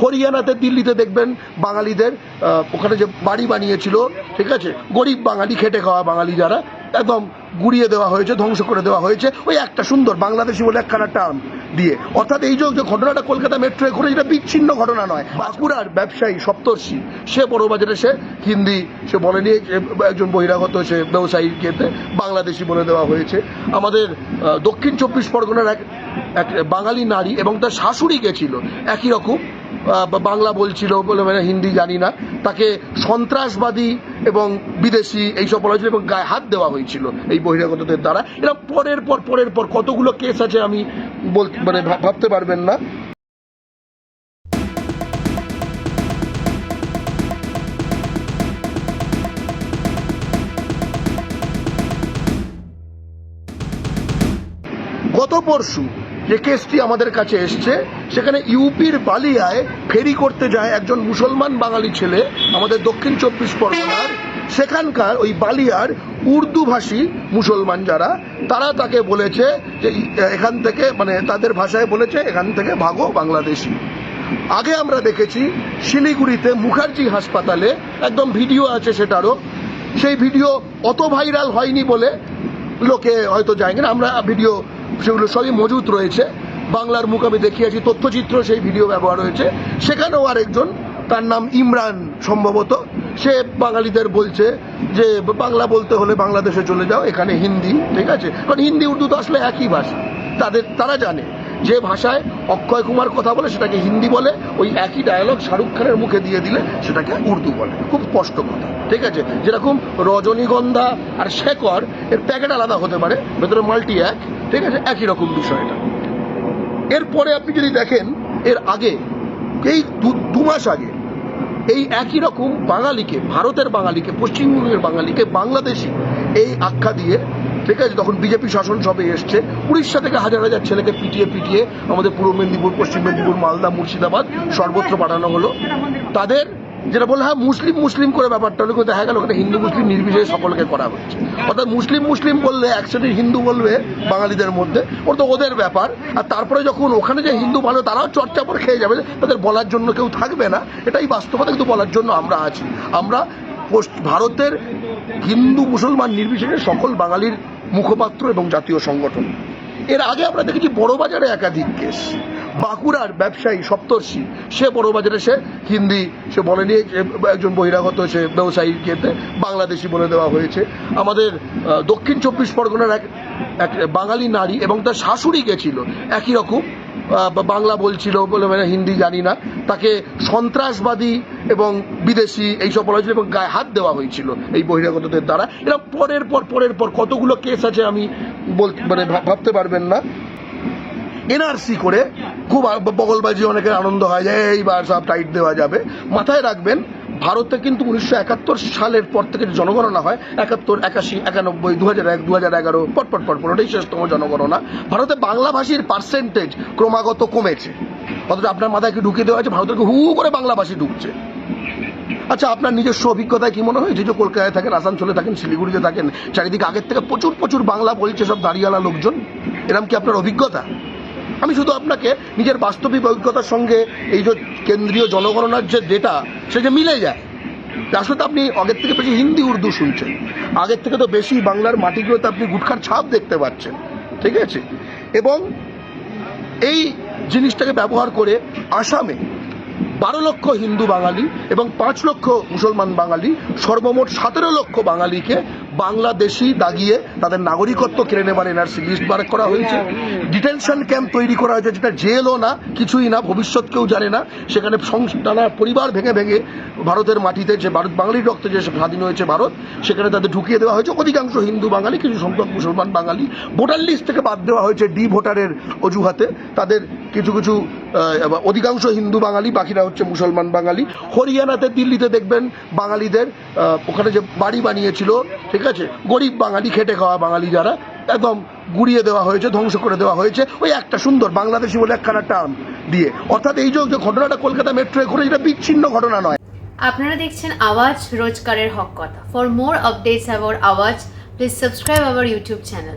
হরিয়ানাতে, দিল্লিতে দেখবেন বাঙালিদের ওখানে যে বাড়ি বানিয়েছিল, ঠিক আছে? গরিব বাঙালি, খেটে খাওয়া বাঙালি যারা, একদম গুড়িয়ে দেওয়া হয়েছে, ধ্বংস করে দেওয়া হয়েছে, ওই একটা সুন্দর বাংলাদেশি বলে একখানা টার্ম দিয়ে। অর্থাৎ এই যে ঘটনাটা কলকাতা মেট্রোয় ঘটে এটা বিচ্ছিন্ন ঘটনা নয়। বাঁকুড়ার ব্যবসায়ী সপ্তর্ষি, সে বড়বাজারে সে হিন্দি, সে বলেনি একজন বহিরাগত, সে ব্যবসায়ী কেতে বাংলাদেশি বলে দেওয়া হয়েছে। আমাদের দক্ষিণ চব্বিশ পরগনার এক এক বাঙালি নারী এবং তার শাশুড়ি গেছিল। একই রকম বাংলা বলছিল বলে মানে হিন্দি জানি না। তাকে সন্ত্রাসবাদী এবং বিদেশি এইসব বলা হয়েছিল এবং গায়ে হাত দেওয়া হয়েছিল এই বহিরাগতদের দ্বারা। এরা পরের পর পরের পর কতগুলো কেস আছে আমি বলতে মানে ভাব- ভাবতে পারবেন না। গত পরশু যে কেসটি আমাদের কাছে এসছে, সেখানে ইউপির বালিয়ায় ফেরি করতে যায় একজন মুসলমান বাঙালি ছেলে, আমাদের দক্ষিণ চব্বিশ পরগনার। সেখানকার ওই বালিয়ার উর্দু ভাষী মুসলমান যারা, তারা তাকে বলেছে যে, এখান থেকে মানে তাদের ভাষায় বলেছে, এখান থেকে ভাগো বাংলাদেশি। আগে আমরা দেখেছি, শিলিগুড়িতে মুখার্জি হাসপাতালে একদম ভিডিও আছে সেটারও। সেই ভিডিও অত ভাইরাল হয়নি বলে লোকে হয়তো যায়নি আমরা ভিডিও সেগুলো সবই মজুত রয়েছে। বাংলার মুখ আমি দেখিয়েছি তথ্যচিত্র সেই ভিডিও ব্যবহার হয়েছে। সেখানেও আরেকজন, তার নাম ইমরান সম্ভবত। সে বাঙালিদের বলছে যে, বাংলা বলতে হলে বাংলাদেশে চলে যাও, এখানে হিন্দি, ঠিক আছে? কারণ হিন্দি, উর্দু তো আসলে একই ভাষা। তাদের, তারা জানে যে ভাষায় অক্ষয় কুমার কথা বলে, সেটাকে হিন্দি বলে, ওই একই ডায়ালগ শাহরুখ খানের মুখে দিয়ে দিলে সেটাকে উর্দু বলে। খুব স্পষ্ট কথা। ঠিক আছে? যেরকম রজনীগন্ধা আর শেকর এর প্যাকেট আলাদা হতে পারে, ভেতরে মাল্টি এক, ঠিক আছে? একই রকম বিষয়টা এরপরে আপনি যদি দেখেন, এর আগে, এই দু- মাস আগে, এই একই রকম বাঙালিকে, ভারতের বাঙালিকে, পশ্চিমবঙ্গের বাঙালিকে, বাংলাদেশি, এই আখ্যা দিয়ে, ঠিক আছে? তখন বিজেপি শাসন সবে এসছে, উড়িষ্যা থেকে হাজার হাজার ছেলেকে পিটিয়ে পিটিয়ে আমাদের পূর্ব মেদিনীপুর, পশ্চিম মেদিনীপুর, মালদা, মুর্শিদাবাদ সর্বত্র পাঠানো হলো। তাদের যেটা বলল হ্যাঁ মুসলিম মুসলিম করে ব্যাপারটা হলো দেখা গেল ওখানে হিন্দু মুসলিম নির্বিশেষে সকলকে করা হচ্ছে। অর্থাৎ মুসলিম মুসলিম বললে, এক হিন্দু বলবে বাঙালিদের মধ্যে, ওটা তো ওদের ব্যাপার। আর তারপরে যখন ওখানে যে হিন্দু ভালো, তারাও চর্চা করে খেয়ে যাবে, তাদের বলার জন্য কেউ থাকবে না। এটাই বাস্তবতা, কিন্তু বলার জন্য আমরা আছি। আমরা ভারতের হিন্দু মুসলমান নির্বিশেষে সকল বাঙালির মুখপাত্র এবং জাতীয় সংগঠন। এর আগে আমরা দেখেছি বড়বাজারে একাধিক কেস বাঁকুড়ার ব্যবসায়ী সপ্তর্ষি, সে বড়বাজারে সে হিন্দি, সে বলেনি একজন বহিরাগত, সে ব্যবসায়ী কেতে বাংলাদেশি বলে দেওয়া হয়েছে। আমাদের দক্ষিণ চব্বিশ পরগনার এক এক বাঙালি নারী এবং তার শাশুড়ি গেছিল। একই রকম বাংলা বলছিল বলে মানে হিন্দি জানি না। তাকে সন্ত্রাসবাদী এবং বিদেশি এইসব বলা হয়েছিল এবং গায়ে হাত দেওয়া হয়েছিল এই বহিরাগতদের দ্বারা। এরা পরের পর পরের পর কতগুলো কেস আছে আমি বল মানে ভাব- ভাবতে পারবেন না। এনআরসি করে খুব বগলবাজি, অনেকের আনন্দ হয় যে এইবার সব টাইট দেওয়া যাবে। মাথায় রাখবেন, ভারতে কিন্তু উনিশশো একাত্তর সালের পর থেকে জনগণনা হয়, একাত্তর, একাশি, একানব্বই দু হাজার এক দু হাজার এগারো পটপট পটপট ওটাই শেষতম জনগণনা। ভারতে বাংলা ভাষীর পার্সেন্টেজ ক্রমাগত কমেছে। অথচ আপনার মাথায় কি ঢুকিয়ে দেওয়া হয়েছে ভারতের হু করে বাংলা ভাষী ঢুকছে? আচ্ছা আপনার নিজস্ব অভিজ্ঞতায় কি মনে হয়েছে যে কলকাতায় থাকেন, আসানসোলে থাকেন, শিলিগুড়িতে থাকেন, চারিদিকে আগের থেকে প্রচুর প্রচুর বাংলা বলছে সব দাঁড়িয়ালা লোকজন। এরম কি আপনার অভিজ্ঞতা? আমি শুধু আপনাকে নিজের বাস্তবিক অভিজ্ঞতার সঙ্গে এই যে কেন্দ্রীয় জনগণনার যে ডেটা সে যে মিলে যায়। আসলে আপনি আগের থেকে বেশি হিন্দি, উর্দু শুনছেন। আগের থেকে তো বেশি বাংলার মাটিগুলোতে আপনি গুটখার ছাপ দেখতে পাচ্ছেন। ঠিক আছে? এবং এই জিনিসটাকে ব্যবহার করে আসামে বারো লক্ষ হিন্দু বাঙালি এবং পাঁচ লক্ষ মুসলমান বাঙালি, সর্বমোট সতেরো লক্ষ বাঙালিকে বাংলাদেশি দাগিয়ে তাদের নাগরিকত্ব কেড়ে নেবার এনআরসি লিস্ট বার করা হয়েছে। ডিটেনশন ক্যাম্প তৈরি করা হয়েছে, যেটা জেলও না, কিছুই না ভবিষ্যৎ কেউ জানে না। সেখানে নানা পরিবার ভেঙে ভেঙে ভারতের মাটিতে যে ভারত, বাঙালির রক্তে যে স্বাধীন হয়েছে ভারত, সেখানে তাদের ঢুকিয়ে দেওয়া হয়েছে। অধিকাংশ হিন্দু বাঙালি, কিছু সংখ্যক মুসলমান বাঙালি, ভোটার লিস্ট থেকে বাদ দেওয়া হয়েছে ডি ভোটারের অজুহাতে। তাদের কিছু কিছু অধিকাংশ হিন্দু বাঙালি, বাকিরা হচ্ছে মুসলমান বাঙালি। হরিয়ানাতে, দিল্লিতে দেখবেন বাঙালিদের ওখানে যে বাড়ি বানিয়েছিল, ঠিক আছে? গরিব বাঙালি, খেটে খাওয়া বাঙালি যারা, একদম গুড়িয়ে দেওয়া হয়েছে, ধ্বংস করে দেওয়া হয়েছে। ওই একটা সুন্দর, বাংলাদেশি বলে একখানা টার্ম দিয়ে। অর্থাৎ এই যে ঘটনাটা কলকাতা মেট্রোয় ঘটে এটা বিচ্ছিন্ন ঘটনা নয়। আপনারা দেখছেন আওয়াজ রোজকারের হক কথা। ফর মোর আপডেটস অ্যাবাউট আওয়াজ please subscribe our YouTube channel